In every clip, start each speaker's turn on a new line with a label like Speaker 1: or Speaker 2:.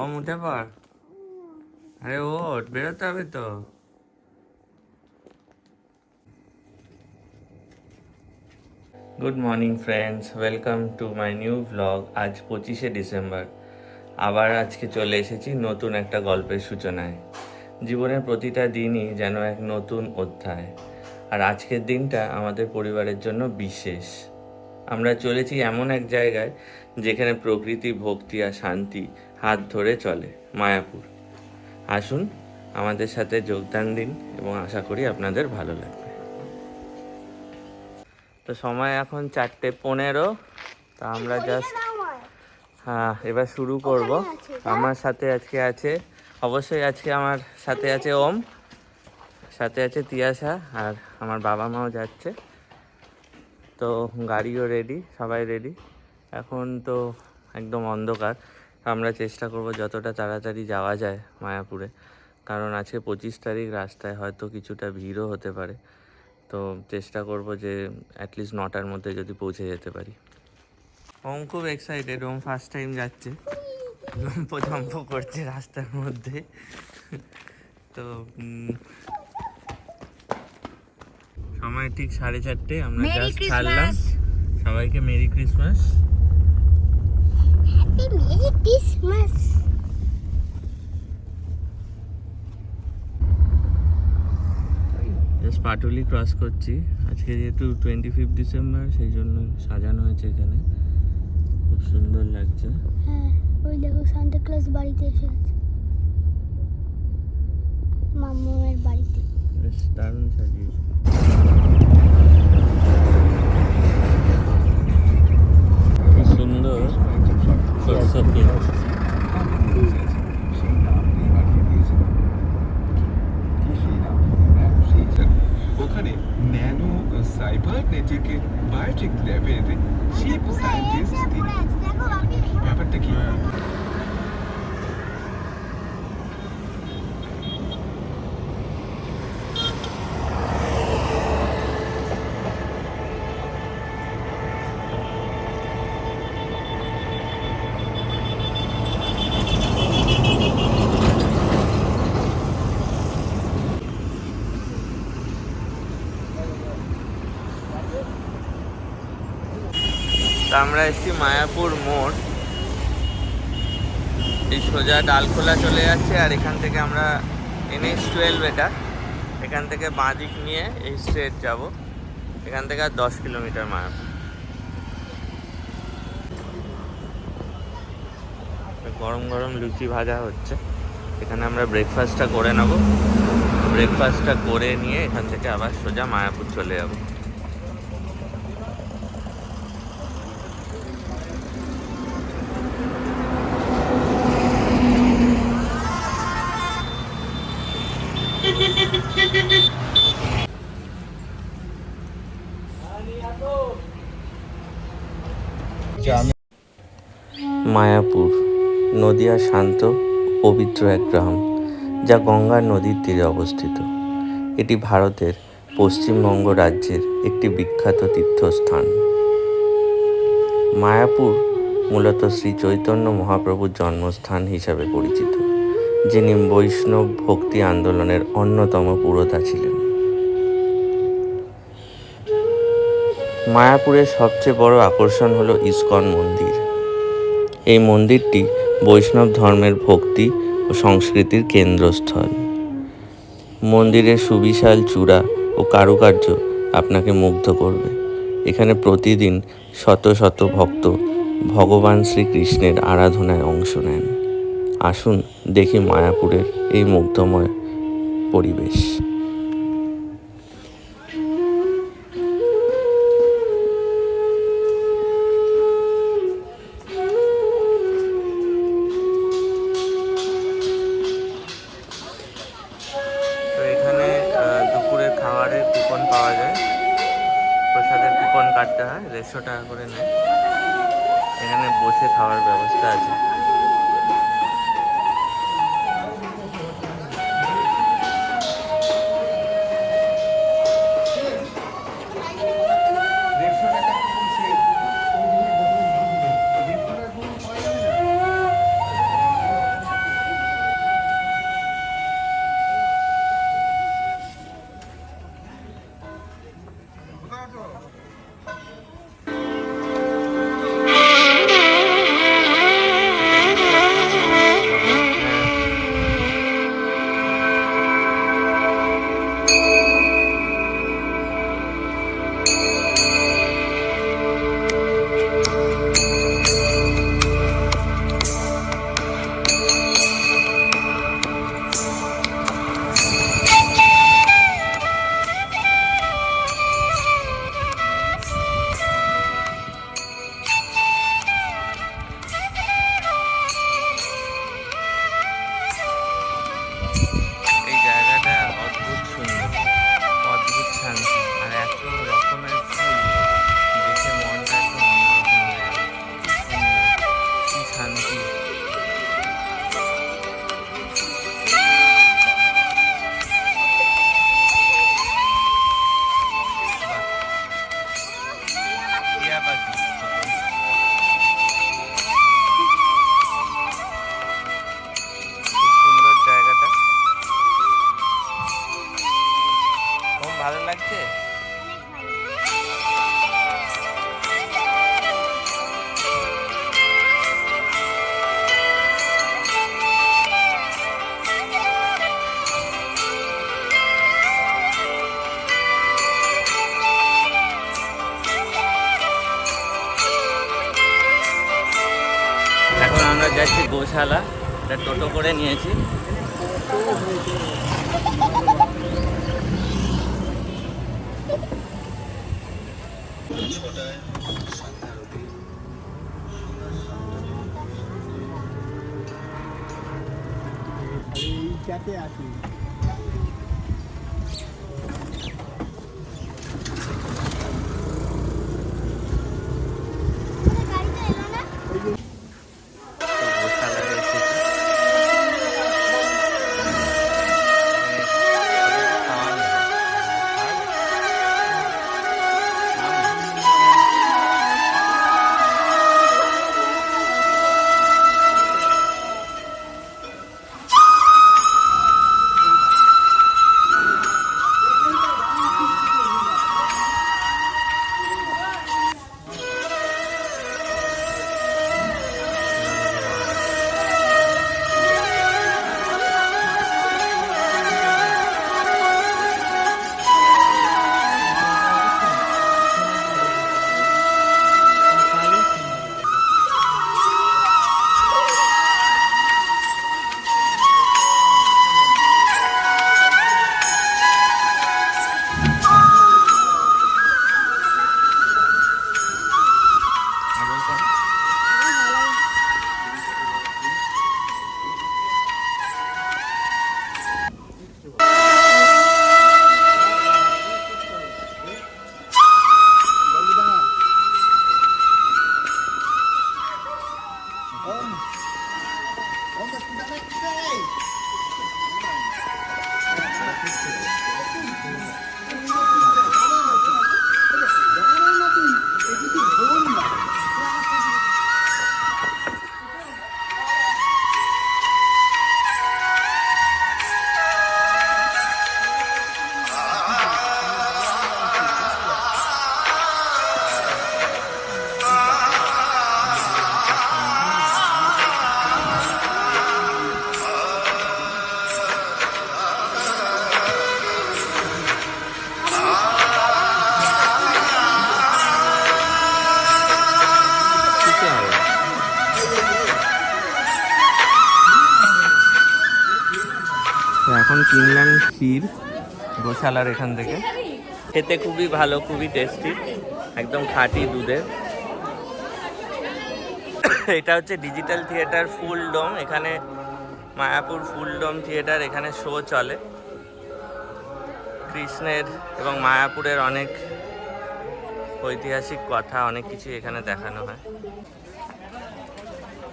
Speaker 1: ওম উঠে পড় আরে ওঠ, বেরোতে হবে তো। Good morning friends welcome to my new vlog আজ পঁচিশে ডিসেম্বর আবার আজকে চলে এসেছি নতুন একটা গল্পের সূচনায়। জীবনের প্রতিটা দিনই যেন এক নতুন অধ্যায়। আর আজকের দিনটা আমাদের পরিবারের জন্য বিশেষ। আমরা চলেছি এমন এক জায়গায় যেখানে প্রকৃতি ভক্তি আর শান্তি হাত ধরে চলে মায়াপুর। আসুন আমাদের সাথে যোগদান দিন এবং আশা করি আপনাদের ভালো লাগবে। তো সময় এখন চারটে পনেরো তা আমরা জাস্ট হ্যাঁ এবার শুরু করব। আমার সাথে আজকে আছে অবশ্যই আজকে আমার সাথে আছে ওম সাথে আছে তিয়াশা আর আমার বাবা মাও যাচ্ছে। তো গাড়িও রেডি সবাই রেডি এখন তো একদম অন্ধকার। আমরা চেষ্টা করব যতটা তাড়াতাড়ি যাওয়া যায় মায়াপুরে। কারণ আজকে পঁচিশ তারিখ, রাস্তায় হয়তো কিছুটা ভিড়ও হতে পারে। তো চেষ্টা করব যে অ্যাটলিস্ট নটার মধ্যে যদি পৌঁছে যেতে পারি। ওম খুব এক্সাইটেড ওম ফার্স্ট টাইম যাচ্ছে। লম্প জম্প করছে রাস্তার মধ্যে। তো সময় ঠিক সাড়ে চারটে আমরা জাস্ট ছাড়লাম। সবাইকে merry Christmas
Speaker 2: happy merry Christmas
Speaker 1: just Patuli cross করছি। আজকে যেহেতু টোয়েন্টি ফিফথ ডিসেম্বর সেই জন্য সাজানো হয়েছে এখানে। খুব সুন্দর লাগছে।
Speaker 2: হ্যাঁ ওই দেখো সান্তা ক্লজ বাড়িতে এসে গেছে। মাম্মামের বাড়িতে।
Speaker 1: বেশ দারুণ সাজিয়েছে। সুন্দর সরস্বতী।
Speaker 3: ওখানে ন্যানো সাইবারনেটিক বায়োটিক ল্যাবের চিফ সায়েন্টিস্ট ব্যাপারটা কি?
Speaker 1: আমরা এসেছি মায়াপুর মোড়। এই সোজা ডালখোলা চলে যাচ্ছে আর এখান থেকে আমরা এনএইচ টুয়েলভ এটা। এখান থেকে বাঁ দিক নিয়ে এই স্ট্রেট যাব। এখান থেকে আর দশ কিলোমিটার মায়াপুর। গরম গরম লুচি ভাজা হচ্ছে। এখানে আমরা ব্রেকফাস্টটা করে নেব। ব্রেকফাস্টটা করে নিয়ে এখান থেকে আবার সোজা মায়াপুর চলে যাব। নদিয়া শান্ত, পবিত্র এক গ্রাম, যা গঙ্গার নদীর তীরে অবস্থিত। এটি ভারতের পশ্চিমবঙ্গ রাজ্যের একটি বিখ্যাত তীর্থস্থান। মায়াপুর মূলত শ্রী চৈতন্য মহাপ্রভুর জন্মস্থান হিসাবে পরিচিত, যিনি বৈষ্ণব ভক্তি আন্দোলনের অন্যতম পুরোধা ছিলেন। মায়াপুরের সবচেয়ে বড় আকর্ষণ হলো ইস্কন মন্দির। এই মন্দিরটি বৈষ্ণব ধর্মের ভক্তি ও সংস্কৃতির কেন্দ্রস্থল। মন্দিরের সুবিশাল চূড়া ও কারুকার্য আপনাকে মুগ্ধ করবে। এখানে প্রতিদিন শত শত ভক্ত ভগবান শ্রীকৃষ্ণের আরাধনায় অংশ নেন। আসুন দেখি মায়াপুরের এই মুগ্ধময় পরিবেশ। যাচ্ছি এটা টোটো করে নিয়েছি।
Speaker 4: এইটাতে আছি।
Speaker 1: কিনলাম ক্ষীর গোশালার এখান থেকে। খেতে খুবই ভালো, খুবই টেস্টি একদম খাঁটি দুধের। এটা হচ্ছে ডিজিটাল থিয়েটার ফুল ডোম এখানে মায়াপুর ফুল ডোম থিয়েটার এখানে শো চলে। কৃষ্ণের এবং মায়াপুরের অনেক ঐতিহাসিক কথা, অনেক কিছু এখানে দেখানো হয়।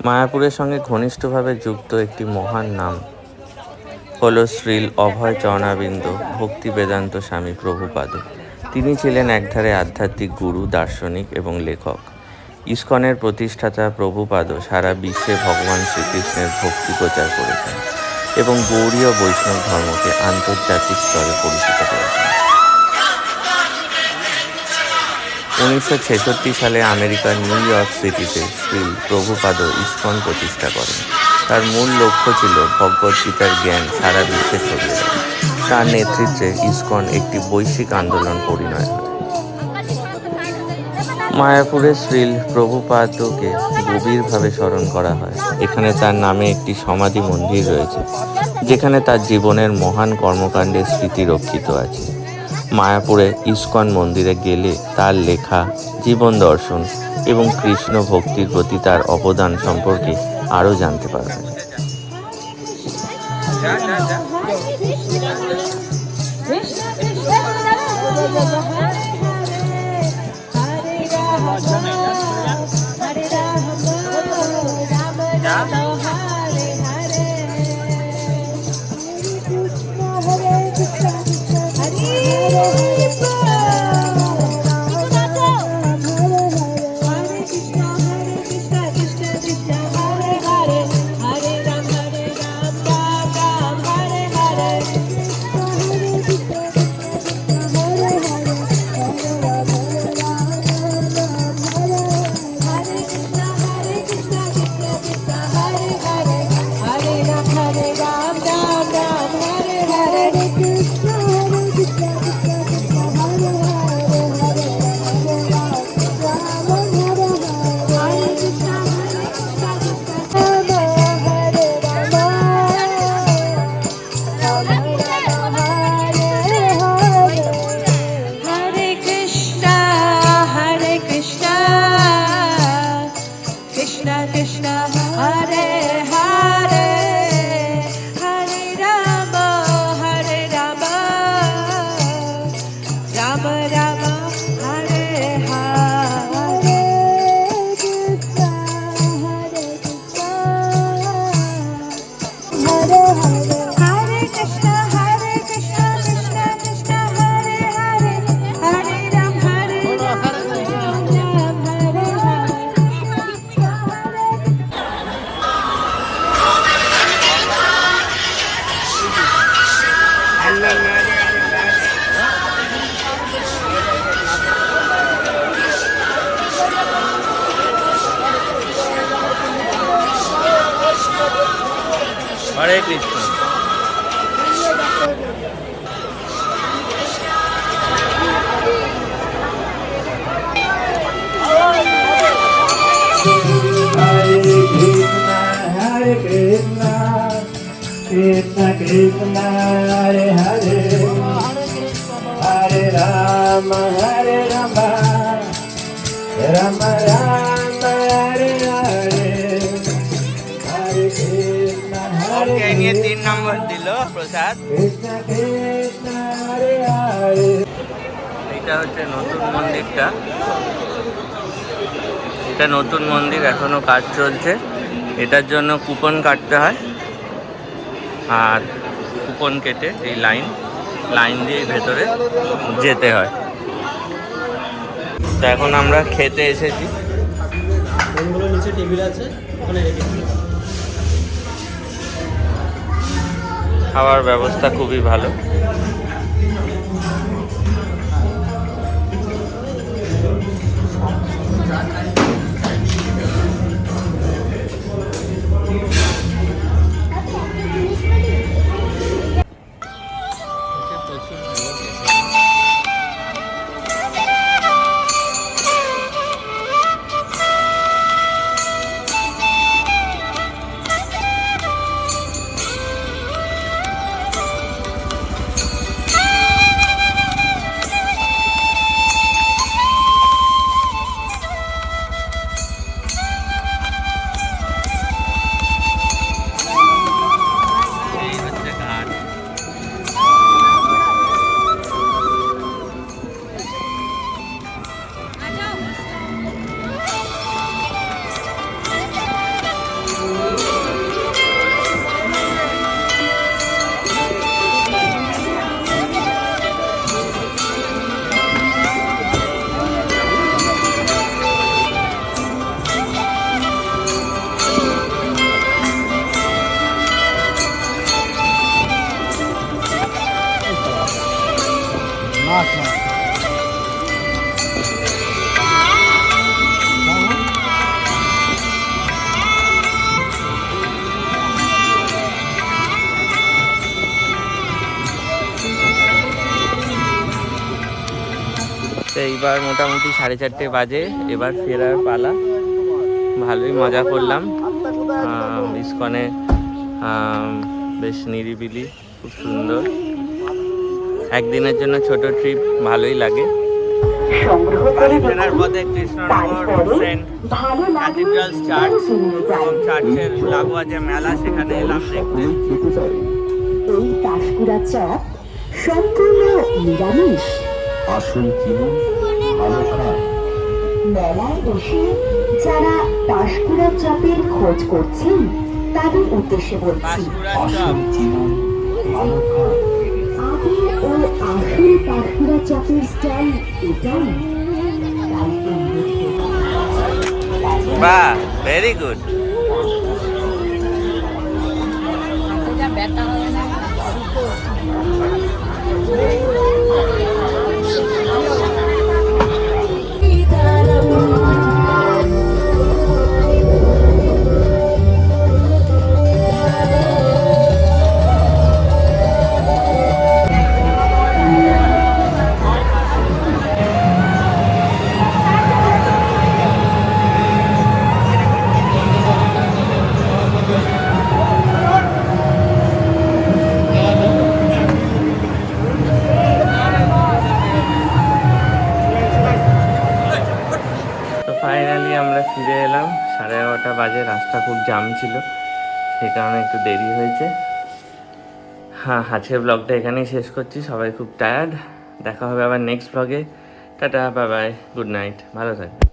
Speaker 1: মায়াপুরের সঙ্গে ঘনিষ্ঠভাবে যুক্ত একটি মহান নাম। হল শ্রীল অভয় চরণাবিন্দ, ভক্তি বেদান্ত স্বামী প্রভুপাদ। তিনি ছিলেন একধারে আধ্যাত্মিক গুরু, দার্শনিক এবং লেখক। ইস্কনের প্রতিষ্ঠাতা প্রভুপাদ সারা বিশ্বে ভগবান শ্রীকৃষ্ণের ভক্তি প্রচার করেছেন এবং গৌরীয় বৈষ্ণব ধর্মকে আন্তর্জাতিক স্তরে পরিচিত করেছেন। উনিশশো ছেষট্টি সালে আমেরিকার নিউ ইয়র্ক সিটিতে শ্রী প্রভুপাদ ইস্কন প্রতিষ্ঠা করেন। তার মূল লক্ষ্য ছিল ভগবদ্গীতার জ্ঞান সারা বিশ্বে ছড়িয়ে দেয় তার নেতৃত্বে ইস্কন একটি বৈশ্বিক আন্দোলন পরিণয় হয়। মায়াপুরের শ্রীল প্রভুপাদকে গভীরভাবে স্মরণ করা হয়। এখানে তার নামে একটি সমাধি মন্দির রয়েছে, যেখানে তার জীবনের মহান কর্মকাণ্ডের স্মৃতি রক্ষিত আছে। মায়াপুরে ইস্কন মন্দিরে গেলে তার লেখা, জীবন দর্শন এবং কৃষ্ণ ভক্তির প্রতি তার অবদান সম্পর্কে আরও জানতে পারবেন
Speaker 5: যা
Speaker 4: Krishna, Krishna Krishna, Hare Hare, Hare Rama, Hare Rama, Rama Rama, Hare Hare, Hare Krishna, Hare
Speaker 5: নিয়ে তিন
Speaker 1: Krishna,
Speaker 5: নম্বর দিল প্রসাদ
Speaker 1: Krishna Krishna, Hare Hare.
Speaker 5: এটা হচ্ছে নতুন মন্দিরটা এটা নতুন মন্দির এখনও কাজ চলছে এটার জন্য কুপন কাটতে হয়। আর কুপন কেটে এই লাইন লাইন দিয়ে ভেতরে যেতে হয়। তো এখন আমরা খেতে এসেছি।
Speaker 6: নিচে টেবিল আছে ওখানে
Speaker 5: খাওয়ার ব্যবস্থা খুবই ভালো। তো এইবার মোটামুটি সাড়ে চারটে বাজে এবার ফেরার পালা। ভালোই মজা করলাম। ইস্কনে বেশ নিরিবিলি খুব সুন্দর। একদিনের জন্য ছোট ট্রিপ ভালোই লাগে। বাড়ি ফেরার পথে কৃষ্ণনগর সেন্ট ক্যাথিড্রাল চার্চ এবং চার্চের লাগোয়া যে মেলা সেখানে এলাম দেখতে।
Speaker 7: এই তাসকুড়া চপ সম্পূর্ণ নিরামিষ।
Speaker 8: আসুন কিনুন।
Speaker 7: মেলায় বসে যারা তাসকুড়া চপের খোঁজ করছেন তাদের উদ্দেশ্যে বলছি আগের ও আসল তাসকুড়া চপের স্টাইল এটাই।
Speaker 1: বাহ ভেরি গুড খুব জাম ছিল। সেই কারণে একটু দেরি হয়েছে। হ্যাঁ আজকের ব্লগটা এখানেই শেষ করছি। সবাই খুব টায়ার্ড দেখা হবে আবার নেক্সট ব্লগে tata bye bye good night ভালো থাকবে